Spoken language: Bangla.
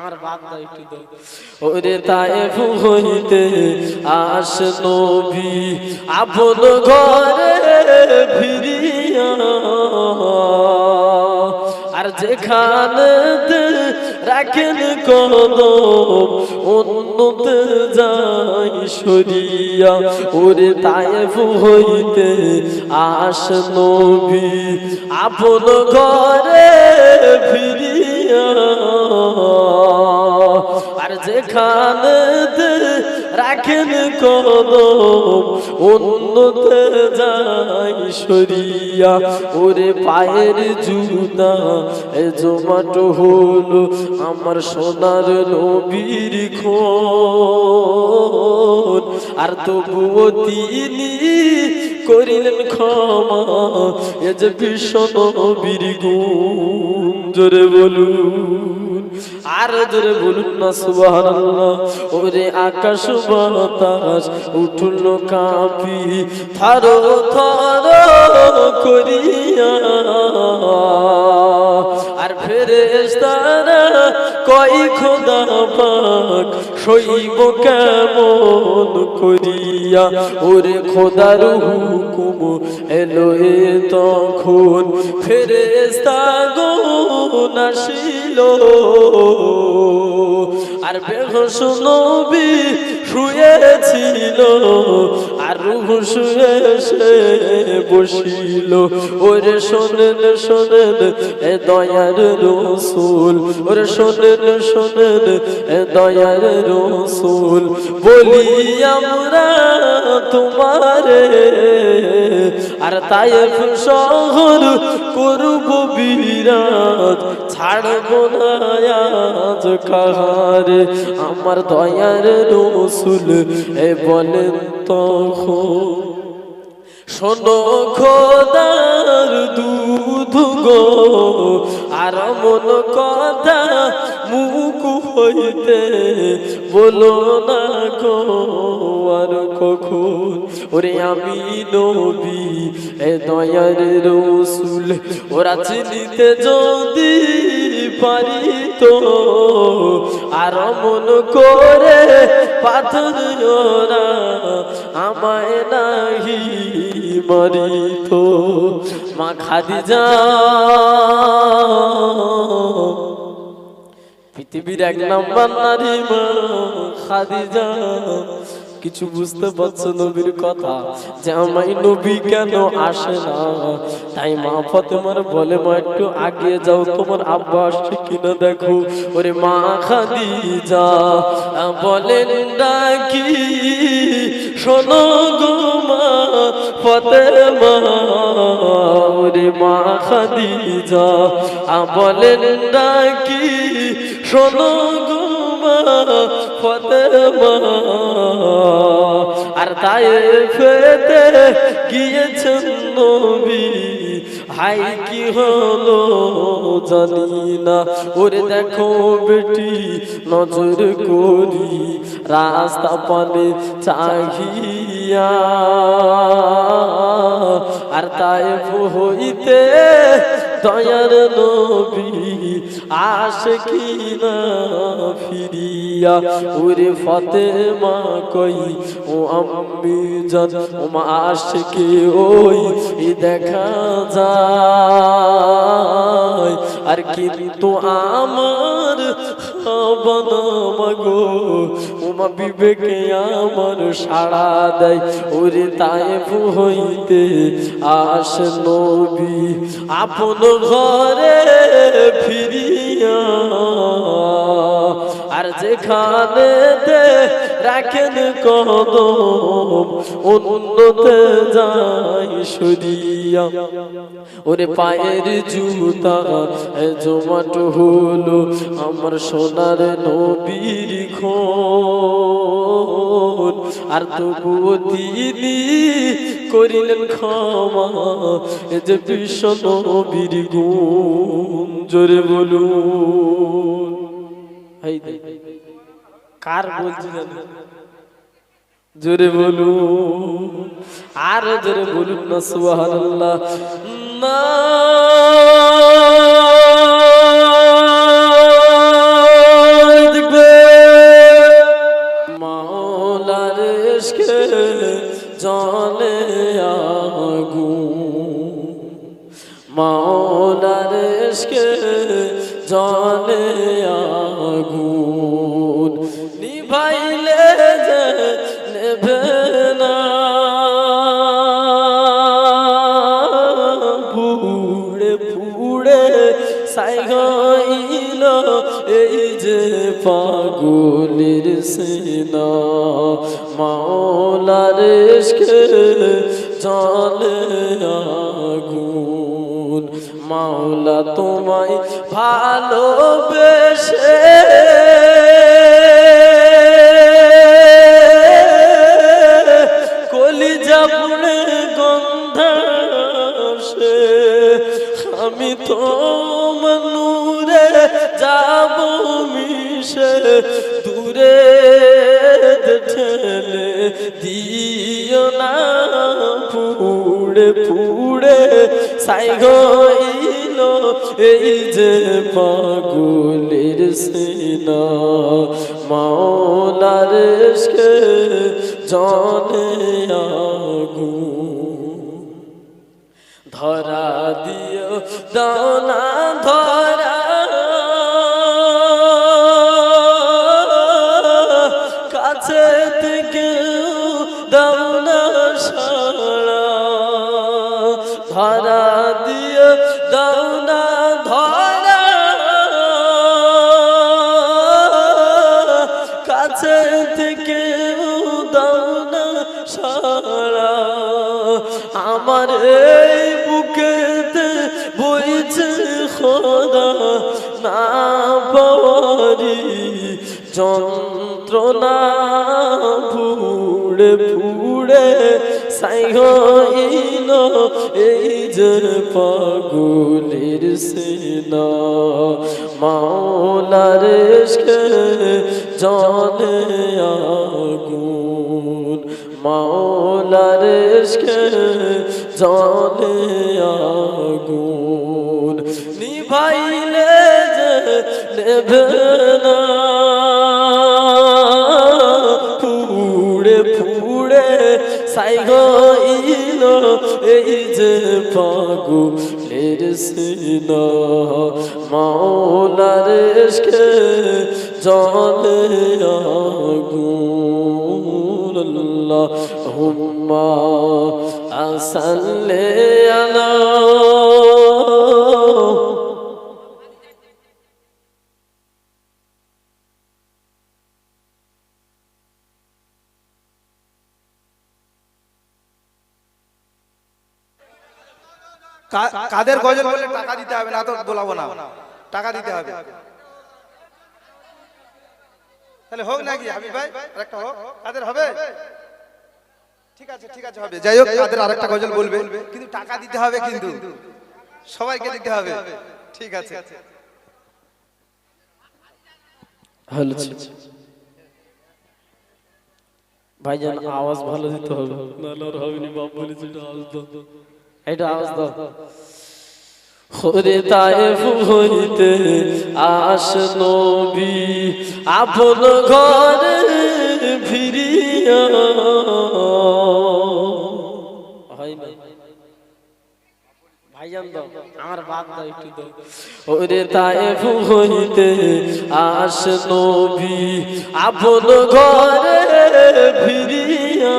আমার বাদ দাও একটু দাও ওরে তায়েফ হইতে আস নবী, আপন ঘরে ফিরিয়া। আর যেখানে রাখেন কদম, অন্যতে যাই সরিয়া। ওরে তায়েফ হইতে আস নবী, আপন ঘরে ফিরিয়া। আর যেখানে রাখেন কদম, অন্যতে যাই ওরে পায়ের জুতা, এ জমাট হলো আমার সোনার নবীর খোঁজ আর তবুও তিনি করিলেন ক্ষমা, এ যে বিশ্ব নবীর গুণ। জোরে বলুন। আর জোরে বলুন না, সুবহানাল্লাহ। ওরে আকাশ বাতাস উঠল কাঁপি থারো থারো করিয়া। কই খোদা পাক সইব কেমন করিয়া? ওরে খোদার হুকুম এলো এ তখন। ফেরেশতা গো নাসিল আর বেহস নবী শুয়েছিল। আর রুহ সে বসিল। ওরে শোনেন শোনেন, এ দয়ার রসুল। ওরে শোনেন শোনেন, এ দয়ার রসুল। বলি আমরা তোমারে, আর তাই শহর করব বিরাজ ছাড়ব না আজ কাহার? আমার দয়ার রসুল এ বলেন তখন, শোনো খোদার দুধ গো, আর মন কথা মুখ হইতে বলো না গো আর কখন? ওরে আমি নবী, এ দয়ার রসুল। ওরা চিনিতে যদি পারি তো আর মন করে পাথর ওরা আমায় নাহি মরিত। মা খাদিজা পৃথিবীর এক নাম্বার নারী মা, খাদিজা। কিছু বুঝতে পারছ নবীর কথা? যে আমায় নবী কেন আসে না? তাই মা ফতেমার বলে, মা, একটু আগে যাও, তোমার আব্বা আসছে কিনা দেখো। ওরে মা খাদিজা, বলেন ডাকি, শোনো গো মা ফতেমা। ওরে মা খাদিজা, বলেন ডাকি শোনো গো মা, ফতেমা। আর তাই ফেতে গিয়েছেন নবী, হাই কি হলো জানি না। ওরে দেখো বেটি, নজর করি, রাস্তা পানে চাহিয়া। আর তাই হইতে দয়ার নবী, আশকি না ফিরিয়া পুরে ফতে মা কই, ও আম্মি জান, ও মা আসে কে ওই দেখা যায়। আর কিন্তু আমার মাগো ওমা বিবেকে আমার সাড়া দেয়। ওরে তাই হইতে আস নবী, আপন ঘরে ফিরিয়া, আর যেখানে রাখেন কদম অন্যতে যাই সরিয়া ওরে পায়ের জুতা জমাট হলো আমার সোনার নবীর খন আর তবুও তিনি করিলেন ক্ষমা, এ যে বিশ্ব নবীর গুণ, জোরে বলুন। দে। কার বলছি জোরে বলু আর জোরে বলুন না সুবাহ না। জলে আগু মাওলার জলে আগু পুড়ে পুড়ে সাই হইল এই যে পাগলের সেনা। মাওলার জলে আগুন। মাওলা তোমায় ভালোবেসে দূরে ঠেলে দিও না, পুড়ে পুড়ে সাই গইল এই যে পাগলের সেনা। মাওলার জনে আগুন। ধরা দিও দানা কাছে থেকে দানা সারা। ধরা দিও দানা ধরা। কাছে থেকে দানা সারা। আমার এই বুকেতে বইছে খোদা, না পারি যন্ত্রণা ফুড়ে ফুড়ে সাই হইল এই যে পাগলের সেনা। মাওলার জলে আগুন। মাওলার জলে আগুন। নিভাইলে যে নেবে সাই গইল এই যে পাগুলের সিনা সিন ইশকে জলে আগুন। আল্লাহুম্মা আসাল্লি আলা কা- কাদের গজল বলে টাকা দিতে হবে না তো বলাবো না। টাকা দিতে হবে। তাহলে হোক নাকি হাবিব ভাই? আরেকটা হোক। কাদের হবে? ঠিক আছে ঠিক আছে হবে। যাই হোক কাদের আরেকটা গজল বলবে? কিন্তু টাকা দিতে হবে কিন্তু। সবাইকে দিতে হবে। ঠিক আছে। ভালো ভাইজান আওয়াজ ভালো দিতে হবে। নাহলে আর হবে না বাপ বলেছে এটা আওয়াজ দাও। এটা আওয়াজ দাও। আস নবী আপন ঘর আস নবী আপন ঘরে ফিরিয়া।